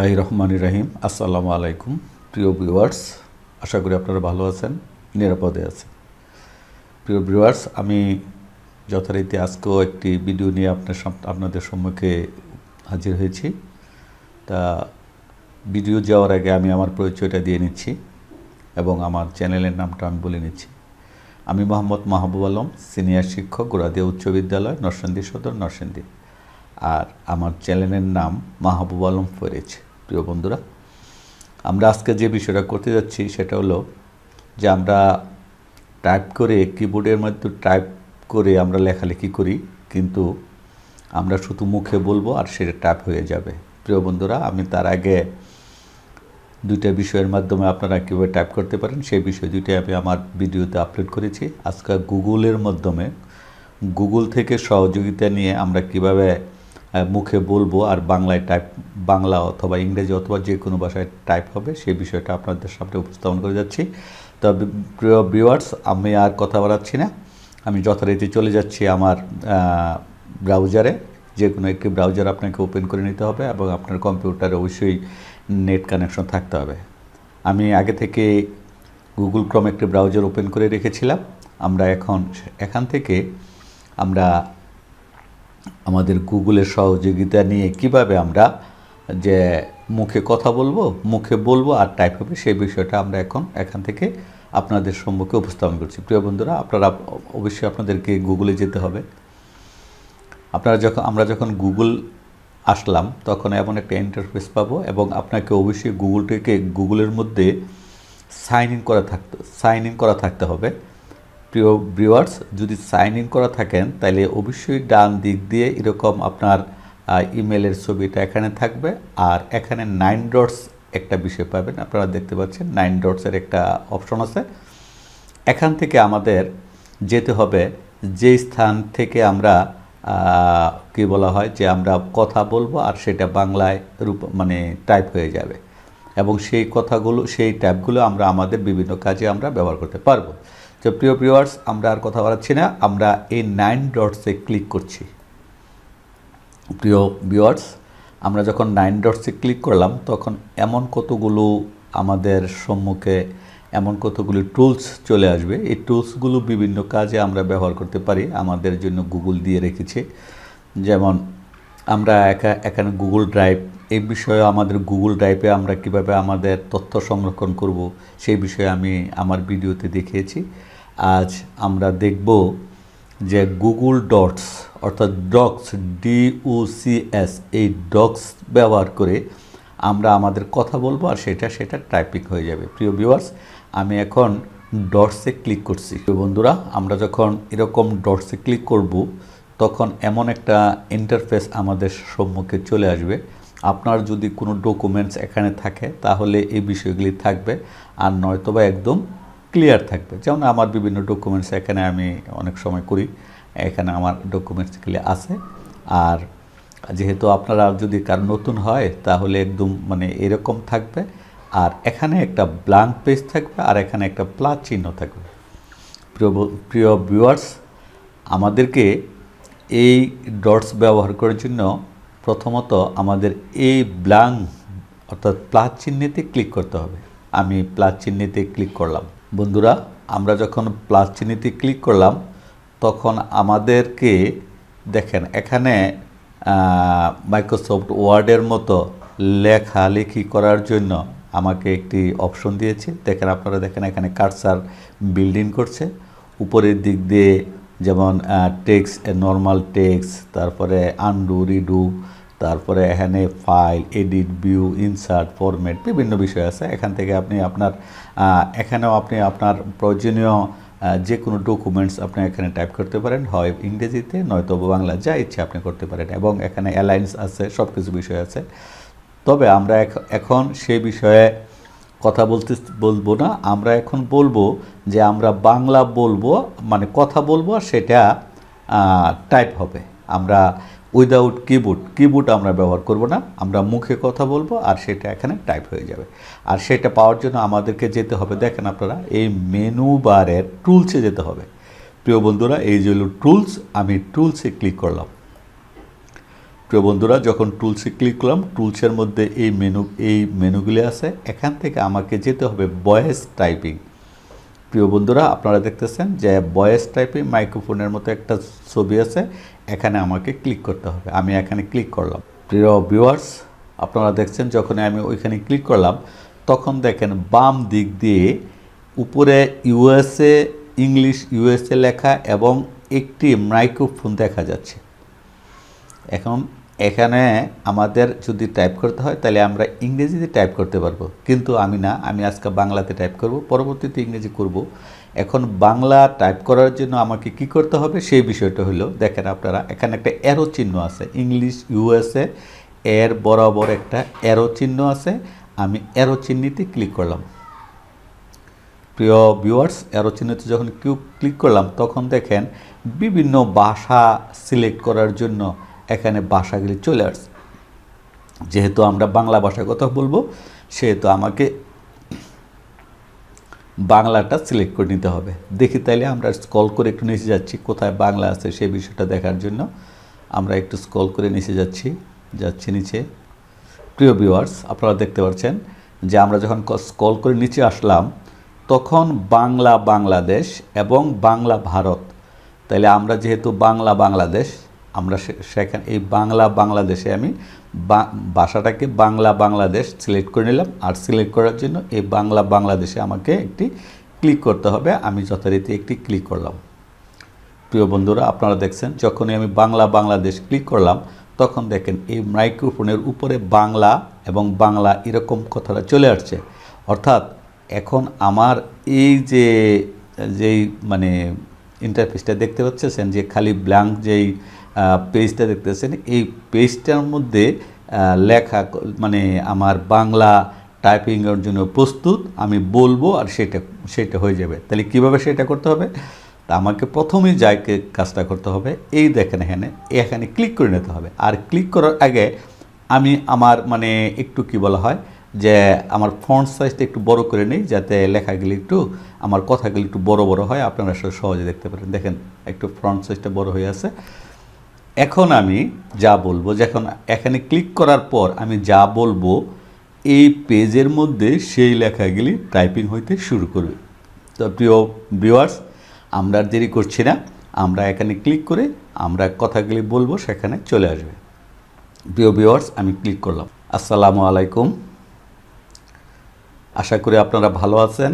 বিসমিল্লাহ রহমান রাহিম। আসসালামু আলাইকুম, প্রিয় ভিউয়ার্স। আশা করি আপনারা ভালো আছেন, নিরাপদে আছেন। প্রিয় ভিউয়ার্স, আমি যথারীতি আজকেও একটি ভিডিও নিয়ে আপনার আপনাদের সম্মুখে হাজির হয়েছি। তা ভিডিও যাওয়ার আগে আমি আমার পরিচয়টা দিয়ে নিচ্ছি এবং আমার চ্যানেলের নামটা আমি বলে নিচ্ছি। আমি মোহাম্মদ মাহবুব আলম, সিনিয়র শিক্ষক গোড়াদিয়া উচ্চ বিদ্যালয়, নরসিংদী সদর, নরসিংদী। আর আমার চ্যানেলের নাম মাহবুব আলম ফরেজ। প্রিয় বন্ধুরা, আমরা আজকে যে বিষয়টা করতে যাচ্ছি সেটা হলো যে আমরা টাইপ করে কিবোর্ডের মধ্যে টাইপ করে আমরা লেখালেখি করি, কিন্তু আমরা শুধু মুখে বলব আর সেটা টাইপ হয়ে যাবে। প্রিয় বন্ধুরা, আমি তার আগে দুইটা বিষয়ের মাধ্যমে আপনারা কীভাবে টাইপ করতে পারেন, সেই বিষয় দুইটাই আমি আমার ভিডিওতে আপলোড করেছি। আজকে গুগলের মাধ্যমে গুগল থেকে সহযোগিতা নিয়ে আমরা কীভাবে মুখে বলব আর বাংলায় টাইপ বাংলা অথবা ইংরেজি অথবা যে কোনো ভাষায় টাইপ হবে, সেই বিষয়টা আপনাদের সামনে উপস্থাপন করে যাচ্ছি। তবে প্রিয় ভিউয়ার্স আমি আর কথা বাড়াচ্ছি না। আমি যথারীতি চলে যাচ্ছি আমার ব্রাউজারে যে কোনো একটি ব্রাউজার আপনাকে ওপেন করে নিতে হবে এবং আপনার কম্পিউটারে অবশ্যই নেট কানেকশন থাকতে হবে। আমি আগে থেকে গুগল ক্রম একটি ব্রাউজার ওপেন করে রেখেছিলাম। আমরা এখন এখান থেকে আমরা আমাদের গুগলের সহযোগিতা নিয়ে কীভাবে আমরা যে মুখে কথা বলব, মুখে বলব আর টাইপ হবে সেই বিষয়টা আমরা এখন এখান থেকে আপনাদের সম্মুখে উপস্থাপন করছি। প্রিয় বন্ধুরা, আপনারা অবশ্যই আপনাদেরকে গুগলে যেতে হবে। আপনারা যখন, আমরা যখন গুগল আসলাম, তখন এমন একটা ইন্টারফেস পাবো এবং আপনাকে অবশ্যই গুগলটিকে, গুগলের মধ্যে সাইন ইন করা থাকতে সাইন ইন করা থাকতে হবে। প্রিয় ভিউয়ার্স যদি সাইন ইন করা থাকেন তাহলে অবশ্যই ডান দিক দিয়ে এরকম আপনার ইমেলের ছবিটা এখানে থাকবে। আর এখানে নাইন ডটস একটা বিষয় পাবেন। আপনারা দেখতে পাচ্ছেন নাইন ডটসের একটা অপশন আছে। এখান থেকে আমাদের যেতে হবে যে স্থান থেকে আমরা কি বলা হয় যে আমরা কথা বলব আর সেটা বাংলায় রূপ মানে টাইপ হয়ে যাবে। এবং সেই কথাগুলো, সেই ট্যাবগুলো আমরা আমাদের বিভিন্ন কাজে আমরা ব্যবহার করতে পারব। তো প্রিয় ভিউয়ার্স আমরা আর কথা বলাচ্ছি না, আমরা এই নাইন ডটসে ক্লিক করছি। প্রিয় ভিউয়ার্স আমরা যখন নাইন ডটসে ক্লিক করলাম, তখন এমন কতগুলো আমাদের সম্মুখে, এমন কতগুলো টুলস চলে আসবে। এই টুলসগুলো বিভিন্ন কাজে আমরা ব্যবহার করতে পারি, আমাদের জন্য গুগল দিয়ে রেখেছে। যেমন, আমরা একা, এখানে গুগল ড্রাইভ এই বিষয়ে আমাদের গুগল ড্রাইভে আমরা কীভাবে আমাদের তথ্য সংরক্ষণ করব, সেই বিষয়ে আমি আমার ভিডিওতে দেখিয়েছি। আজ আমরা দেখব যে গুগল ডটস অর্থাৎ ডক্স ডিউসিএস এই ডক্স ব্যবহার করে আমরা আমাদের কথা বলব আর সেটা সেটা টাইপিং হয়ে যাবে। প্রিয় ভিউয়ার্স আমি এখন ডটসে ক্লিক করছি। প্রিয় বন্ধুরা, আমরা যখন এরকম ডটসে ক্লিক করব, তখন এমন একটা ইন্টারফেস আমাদের সম্মুখে চলে আসবে। আপনার যদি কোনো ডকুমেন্টস এখানে থাকে, তাহলে এই বিষয়গুলি থাকবে। আর নয়তোবা একদম ক্লিয়ার থাকবে। যেমন আমার বিভিন্ন ডকুমেন্টস এখানে আমি অনেক সময় করি, এখানে আমার ডকুমেন্টসগুলি আছে। আর যেহেতু আপনারা যদি কার নতুন হয়, তাহলে একদম মানে এরকম থাকবে। আর এখানে একটা ব্ল্যাঙ্ক পেজ থাকবে, আর এখানে একটা প্লাস চিহ্ন থাকবে। প্রিয় প্রিয় ভিউয়ার্স আমাদেরকে এই ডটস ব্যবহার করার জন্য প্রথমত আমাদের এই ব্ল্যাঙ্ক অর্থাৎ প্লাস চিহ্নেতে ক্লিক করতে হবে। আমি প্লাস চিহ্নেতে ক্লিক করলাম। বন্ধুরা, আমরা যখন প্লাস চিহ্নেতে ক্লিক করলাম, তখন আমাদেরকে দেখেন, এখানে মাইক্রোসফট ওয়ার্ডের মতো লেখালেখি করার জন্য আমাকে একটি অপশন দিয়েছে। দেখেন, আপনারা দেখেন, এখানে কার্সার বিল্ডিং করছে। উপরের দিক দিয়ে যেমন টেক্স নর্মাল টেক্স তারপরে আন্ডু রিডু তারপরে এখানে file edit view insert format বিভিন্ন বিষয় আছে। এখান থেকে আপনি আপনার এখানেও আপনি আপনার প্রয়োজনীয় যে কোনো ডকুমেন্টস আপনি এখানে টাইপ করতে পারেন। হয় ইংরেজিতে, নয়তো বাংলা, যা ইচ্ছে আপনি করতে পারেন। এবং এখানে অ্যালায়েন্স আছে সব কিছু বিষয় আছে। তবে আমরা এখন সেই বিষয়ে কথা বলতে, বলব না। আমরা এখন বলব যে আমরা বাংলা বলব মানে কথা বলব সেটা টাইপ হবে। আমরা উইদাউট কিবোর্ড কিবোর্ড আমরা ব্যবহার করব না, আমরা মুখে কথা বলব আর সেটা এখানে টাইপ হয়ে যাবে। আর সেটা পাওয়ার জন্য আমাদেরকে যেতে হবে, দেখেন আপনারা, এই মেনু বারের টুলসে যেতে হবে। প্রিয় বন্ধুরা, এই যে হলো টুলস আমি টুলসে ক্লিক করলাম। প্রিয় বন্ধুরা, যখন টুলসে ক্লিক করলাম টুলসের মধ্যে এই মেনু এই মেনুগুলি আছে, এখান থেকে আমাকে যেতে হবে ভয়েস টাইপিং প্রিয় বন্ধুরা, আপনারা দেখতেছেন যে ভয়েস টাইপিং মাইক্রোফোনের মতো একটা ছবি আছে, এখানে আমাকে ক্লিক করতে হবে। আমি এখানে ক্লিক করলাম। প্রিয় ভিউয়ার্স, আপনারা দেখছেন যখন আমি ওইখানে ক্লিক করলাম, তখন দেখেন বাম দিক দিয়ে উপরে ইউএসএ, ইংলিশ ইউএসএ লেখা এবং একটি মাইক্রোফোন দেখা যাচ্ছে। এখন এখানে আমাদের যদি টাইপ করতে হয়, তাহলে আমরা ইংরেজিতে টাইপ করতে পারব। কিন্তু আমি না, আমি আজকে বাংলাতে টাইপ করব, পরবর্তীতে ইংরেজি করব। এখন বাংলা টাইপ করার জন্য আমাকে কি করতে হবে? সেই বিষয়টা হলো, দেখেন আপনারা, এখানে একটা অ্যারো চিহ্ন আছে। ইংলিশ ইউএসএ এর বরাবর একটা অ্যারো চিহ্ন আছে। আমি অ্যারো চিহ্নিতে ক্লিক করলাম। প্রিয় ভিউয়ার্স অ্যারো চিহ্নিতে যখন কিউ ক্লিক করলাম, তখন দেখেন বিভিন্ন ভাষা সিলেক্ট করার জন্য এখানে ভাষাগুলি চলে আসছে। যেহেতু আমরা বাংলা ভাষায় কথা বলব, সেহেতু আমাকে বাংলাটা সিলেক্ট করে নিতে হবে। দেখি তাইলে আমরা স্কল করে একটু নিচে যাচ্ছি, কোথায় বাংলা আছে সেই বিষয়টা দেখার জন্য। আমরা একটু স্কল করে নিচে যাচ্ছি যাচ্ছি নিচে। প্রিয় ভিউয়ার্স আপনারা দেখতে পাচ্ছেন যে আমরা যখন স্কল করে নিচে আসলাম, তখন বাংলা বাংলাদেশ এবং বাংলা ভারত। তাইলে আমরা যেহেতু বাংলা বাংলাদেশ আমরা সেখানে, এই বাংলা, বাংলাদেশে আমি ভাষাটাকে বাংলা, বাংলাদেশ সিলেক্ট করে নিলাম। আর সিলেক্ট করার জন্য এই বাংলা, বাংলাদেশে আমাকে একটি ক্লিক করতে হবে। আমি যথারীতি একটি ক্লিক করলাম। প্রিয় বন্ধুরা, আপনারা দেখছেন, যখনই আমি বাংলা, বাংলাদেশ ক্লিক করলাম, তখন দেখেন এই মাইক্রোফোনের উপরে বাংলা এবং বাংলা এরকম কথাটা চলে আসছে। অর্থাৎ এখন আমার এই যে, যেই মানে ইন্টারফেসটা দেখতে পাচ্ছেন যে খালি ব্ল্যাঙ্ক যেই পেজটা দেখতেছেন। এই পেজটার মধ্যে লেখা মানে আমার বাংলা টাইপিংয়ের জন্য প্রস্তুত, আমি বলব আর সেটা সেটা হয়ে যাবে। তাহলে কীভাবে সেটা করতে হবে? তা আমাকে প্রথমেই যাইকে কাজটা করতে হবে, এই দেখেন এখানে এখানে ক্লিক করে নিতে হবে। আর ক্লিক করার আগে আমি আমার মানে একটু কি বলা হয়, যে আমার ফন্ট সাইজটা একটু বড় করে নিই, যাতে লেখাগুলি একটু, আমার কথাগুলি একটু বড় বড় হয়, আপনারা সহজে দেখতে পারেন। দেখেন, একটু ফ্রন্ট সাইজটা বড় হয়ে আছে। এখন আমি যা বলব যখন এখানে ক্লিক করার পর আমি যা বলব, এই পেজের মধ্যে সেই লেখাগুলি টাইপিং হইতে শুরু করবে। তো প্রিয় ভিউয়ার্স আমরা দেরি করছি না। আমরা এখানে ক্লিক করে আমরা কথাগুলি বলব, সেখানে চলে আসবে। প্রিয় ভিউয়ার্স আমি ক্লিক করলাম। আসসালামু আলাইকুম। আশা করি আপনারা ভালো আছেন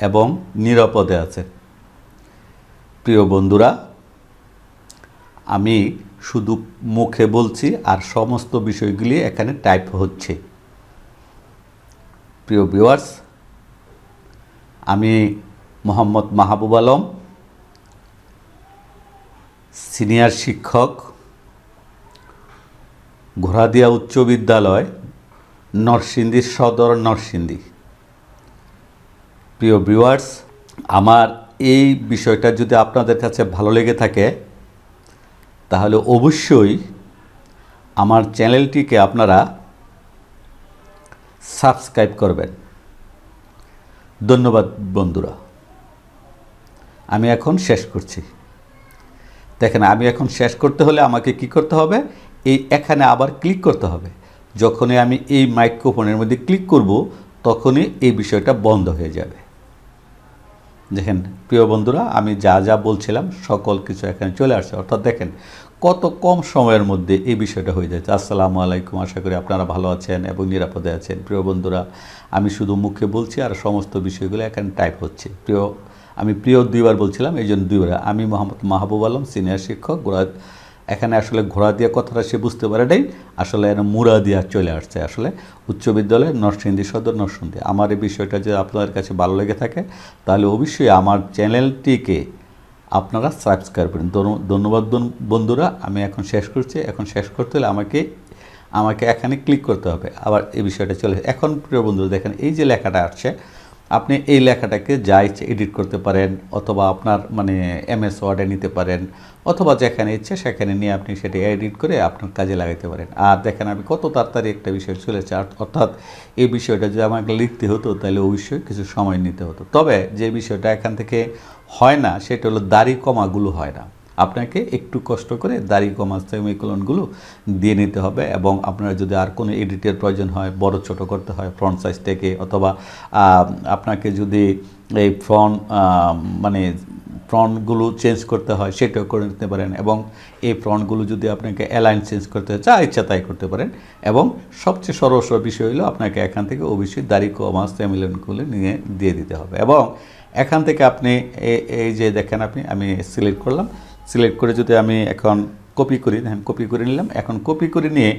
এবং নিরাপদে আছেন। প্রিয় বন্ধুরা, আমি শুধু মুখে বলছি আর সমস্ত বিষয়গুলি এখানে টাইপ হচ্ছে। প্রিয় ভিউয়ার্স আমি মোহাম্মদ মাহবুব আলম সিনিয়র শিক্ষক, ঘোড়াদিয়া উচ্চ বিদ্যালয়, নরসিংদী, সদর নরসিংদী। প্রিয় ভিউয়ার্স আমার এই বিষয়টা যদি আপনাদের কাছে ভালো লেগে থাকে তাহলে অবশ্যই আমার চ্যানেলটিকে আপনারা সাবস্ক্রাইব করবেন। ধন্যবাদ বন্ধুরা। আমি এখন শেষ করছি। দেখেন, আমি এখন শেষ করতে হলে আমাকে কি করতে হবে? এই এখানে আবার ক্লিক করতে হবে। যখনই আমি এই মাইক্রোফোনের মধ্যে ক্লিক করব, তখনই এই বিষয়টা বন্ধ হয়ে যাবে। দেখেন, প্রিয় বন্ধুরা, আমি যা যা বলছিলাম সকল কিছু এখানে চলে আসছে। অর্থাৎ দেখেন, কত কম সময়ের মধ্যে এই বিষয়টা হয়ে যাচ্ছে। আসসালামু আলাইকুম, আশা করি আপনারা ভালো আছেন এবং নিরাপদে আছেন। প্রিয় বন্ধুরা, আমি শুধু মুখে বলছি আর সমস্ত বিষয়গুলো এখানে টাইপ হচ্ছে। প্রিয়, আমি প্রিয় দুইবার বলছিলাম, এই জন্য দুইবার। আমি মোহাম্মদ মাহবুব আলম সিনিয়র শিক্ষক ঘোড়া এখানে আসলে ঘোড়া দিয়া কথাটা সে বুঝতে পারে নাই। আসলে মুড়া দিয়া চলে আসছে। আসলে উচ্চ বিদ্যালয়, নরসিংদী সদর, নরসিংদী। আমার এই বিষয়টা যদি আপনাদের কাছে ভালো লেগে থাকে, তাহলে অবশ্যই আমার চ্যানেলটিকে আপনারা সাবস্ক্রাইব করেন ধন্যবাদ বন্ধুরা, আমি এখন শেষ করছি। এখন শেষ করতে হলে আমাকে আমাকে এখানে ক্লিক করতে হবে। আবার এই বিষয়টা চলে। এখন প্রিয় বন্ধুরা, দেখেন এই যে লেখাটা আসছে আপনি এই লেখাটাকে যা ইচ্ছে এডিট করতে পারেন, অথবা আপনার মানে এমএস ওয়ার্ডে নিতে পারেন, অথবা যেখানে ইচ্ছে সেখানে নিয়ে আপনি সেটা এডিট করে আপনার কাজে লাগাতে পারেন। আর দেখেন আমি কত তাড়াতাড়ি একটা বিষয় চলেছে অর্থাৎ এই বিষয়টা যদি আমাকে লিখতে হতো, তাহলে অবশ্যই কিছু সময় নিতে হতো। তবে যে বিষয়টা এখান থেকে হয় না, সেটা হলো দাড়ি কমাগুলো হয় না। আপনাকে একটু কষ্ট করে দাড়ি কমা সেমিকোলনগুলো দিয়ে নিতে হবে এবং আপনার যদি আর কোনো এডিটের প্রয়োজন হয়, বড় ছোট করতে হয় ফ্রন্ট সাইজ থেকে অথবা আপনাকে যদি এই ফ্রন্ট মানে ফ্রন্টগুলো চেঞ্জ করতে হয়, সেটাও করে নিতে পারেন এবং এই ফ্রন্টগুলো যদি আপনাকে অ্যালাইন চেঞ্জ করতে হয়, যা ইচ্ছা তাই করতে পারেন এবং সবচেয়ে সরস বিষয় হলো আপনাকে এখান থেকে অবশ্যই দাড়ি কমা সেমিলনগুলো নিয়ে দিয়ে দিতে হবে এবং এখান থেকে আপনি এই যে দেখেন আপনি, আমি সিলেক্ট করলাম। সিলেক্ট করে যদি আমি এখন কপি করি, দেখেন কপি করে নিলাম। এখন কপি করে নিয়ে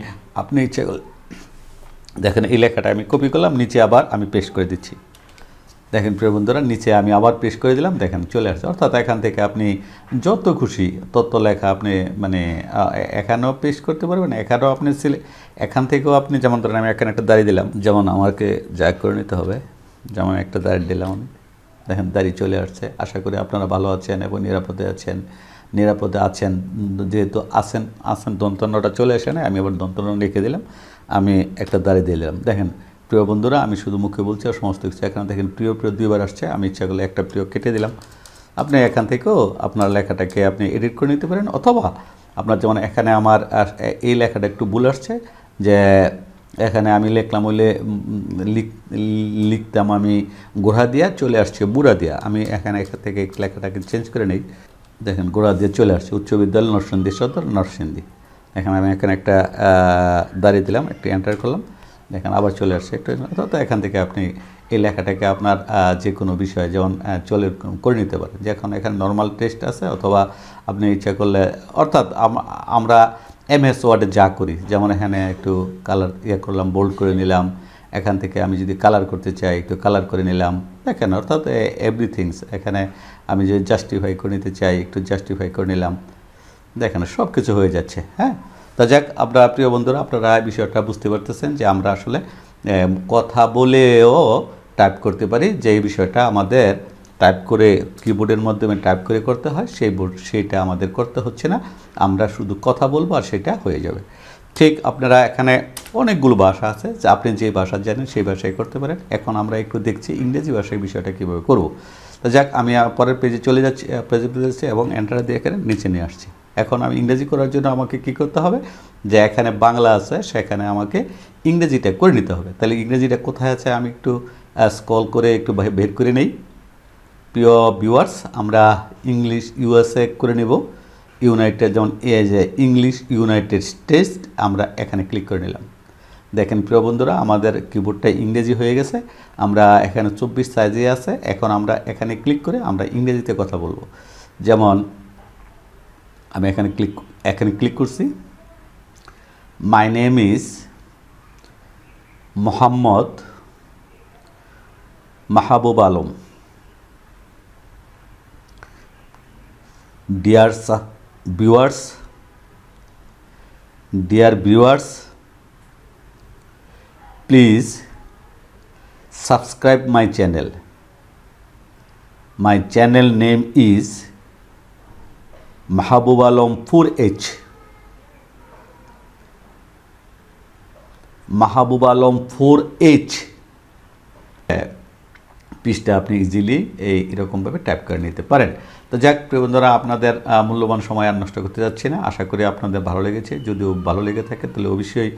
আপনি ইচ্ছে দেখেন এই লেখাটা আমি কপি করলাম, নিচে আবার আমি পেস্ট করে দিচ্ছি। দেখেন প্রিয় বন্ধুরা, নিচে আমি আবার পেস্ট করে দিলাম, দেখেন চলে আসছে। অর্থাৎ এখান থেকে আপনি যত খুশি তত লেখা আপনি মানে এখানেও পেস্ট করতে পারবেন, এখানেও আপনি সিলে, এখান থেকেও আপনি যেমন ধরেন আমি এখানে একটা দাঁড়িয়ে দিলাম, যেমন আমাকে যা করে নিতে হবে। যেমন একটা দাঁড়িয়ে দিলাম আমি। দেখেন দাঁড়িয়ে চলে আসছে। আশা করি আপনারা ভালো আছেন এবং নিরাপদে আছেন। নিরাপদে আছেন, যেহেতু আছেন আছেন দন্তন্যটা চলে আসে না আমি আবার দন্তন্য রেখে দিলাম, আমি একটা দাঁড়িয়ে দিয়ে দিলাম। দেখেন, প্রিয় বন্ধুরা, আমি শুধু মুখে বলছি আর সমস্ত কিছু। এখানে দেখেন, প্রিয় প্রিয় দুইবার আসছে, আমি ইচ্ছা করলে একটা প্রিয় কেটে দিলাম। আপনি এখান থেকেও আপনার লেখাটাকে আপনি এডিট করে নিতে পারেন, অথবা আপনার যেমন এখানে আমার এই লেখাটা একটু ভুল আসছে, যে এখানে আমি লিখলাম হইলে লিখ- লিখতাম আমি গোড়া দিয়া, চলে আসছে বুড়া দিয়া। আমি এখানে এখান থেকে লেখাটাকে চেঞ্জ করে নিই। দেখেন, গোড়া দিয়ে চলে আসছে। উচ্চ বিদ্যালয়, নরসিংদী সদর, নরসিংদী। এখানে আমি এখানে একটা দাঁড়িয়ে দিলাম, একটু এন্টার করলাম। দেখেন, আবার চলে আসছে। একটু অর্থাৎ এখান থেকে আপনি এই লেখাটাকে আপনার যে কোনো বিষয়ে যেমন চলে করে নিতে পারেন। যে এখন এখানে নর্মাল টেস্ট আছে, অথবা আপনি ইচ্ছা করলে, অর্থাৎ আম- আমরা এমএস ওয়ার্ডে যা করি, যেমন এখানে একটু কালার ইয়ে করলাম বোল্ড করে নিলাম। এখান থেকে আমি যদি কালার করতে চাই, একটু কালার করে নিলাম। দেখেন অর্থাৎ এভরিথিংস এখানে আমি যদি জাস্টিফাই করে নিতে চাই, একটু জাস্টিফাই করে নিলাম। দেখেন সব কিছু হয়ে যাচ্ছে হ্যাঁ? তা যাক আপনারা প্রিয় বন্ধুরা, আপনারা বিষয়টা বুঝতে পারতেছেন যে আমরা আসলে কথা বলেও টাইপ করতে পারি। যে এই বিষয়টা আমাদের টাইপ করে কিবোর্ডের মাধ্যমে টাইপ করে করতে হয়, সেই সেইটা আমাদের করতে হচ্ছে না। আমরা শুধু কথা বলব আর সেটা হয়ে যাবে। ঠিক আপনারা এখানে অনেকগুলো ভাষা আছে, যে আপনি যে ভাষা জানেন সেই ভাষায় করতে পারেন। এখন আমরা একটু দেখছি ইংরেজি ভাষায় বিষয়টা কীভাবে করব। তো যাক, আমি পরের পেজে চলে যাচ্ছি পেজে যাচ্ছি এবং এন্টার দিয়ে এখানে নিচে নিয়ে আসছি। এখন আমি ইংরেজি করার জন্য আমাকে কি করতে হবে? যে এখানে বাংলা আছে, সেখানে আমাকে ইংরেজিটা করে নিতে হবে। তাহলে ইংরেজিটা কোথায় আছে আমি একটু স্কল করে একটু বের করে নেই। প্রিয় ভিউয়ার্স আমরা ইংলিশ ইউএসএ করে নেব। ইউনাইটেড যেমন এ যে ইংলিশ ইউনাইটেড স্টেটস আমরা এখানে ক্লিক করে নিলাম। দেখেন প্রিয় বন্ধুরা, আমাদের কিবোর্ডটা ইংরেজি হয়ে গেছে। আমরা এখানে চব্বিশ সাইজে আছে। এখন আমরা এখানে ক্লিক করে আমরা ইংরেজিতে কথা বলব। যেমন, আমি এখানে ক্লিক এখানে ক্লিক করছি। My name is Mohammad Mahabub Alam dear viewers, dear viewers, please subscribe my channel. My channel name is Mahbub Alam four H. Mahbub Alam four H. পিসটা আপনি ইজিলি এই এরকমভাবে টাইপ করে নিতে পারেন। তো যাক, প্রিয় বন্ধুরা, আপনাদের মূল্যবান সময় আর নষ্ট করতে যাচ্ছি না। আশা করি আপনাদের ভালো লেগেছে। যদিও ভালো লেগে থাকে, তাহলে অবশ্যই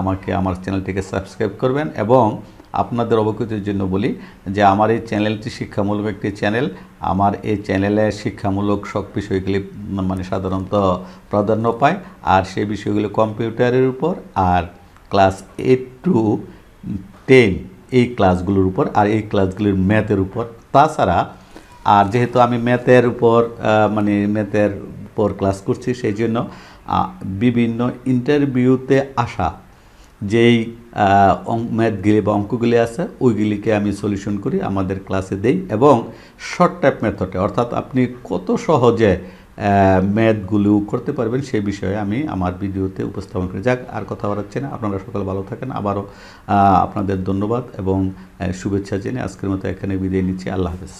আমাকে, আমার চ্যানেলটিকে সাবস্ক্রাইব করবেন এবং আপনাদের অবগতির জন্য বলি যে আমার এই চ্যানেলটি শিক্ষামূলক একটি চ্যানেল। আমার এই চ্যানেলে শিক্ষামূলক সব বিষয়গুলি মানে সাধারণত প্রাধান্য পায়। আর সেই বিষয়গুলি কম্পিউটারের উপর আর ক্লাস এইট টু টেন এই ক্লাসগুলোর উপর আর এই ক্লাসগুলির ম্যাথের উপর। তাছাড়া আর যেহেতু আমি ম্যাথের উপর মানে ম্যাথের উপর ক্লাস করছি, সেই জন্য বিভিন্ন ইন্টারভিউতে আসা যেই ম্যাথগুলি বা অঙ্কগুলি আছে, ওইগুলিকে আমি সলিউশন করি, আমাদের ক্লাসে দেই এবং শর্ট টাইপ মেথডে অর্থাৎ আপনি কত সহজে ম্যাথগুলো করতে পারবেন, সেই বিষয়ে আমি আমার ভিডিওতে উপস্থাপন করি। যাক, আর কথা বাড়াচ্ছি না। আপনারা সকলে ভালো থাকেন। আবারও আপনাদের ধন্যবাদ এবং শুভেচ্ছা জেনে আজকের মতো এখানে বিদায় নিচ্ছি। আল্লাহ হাফেজ।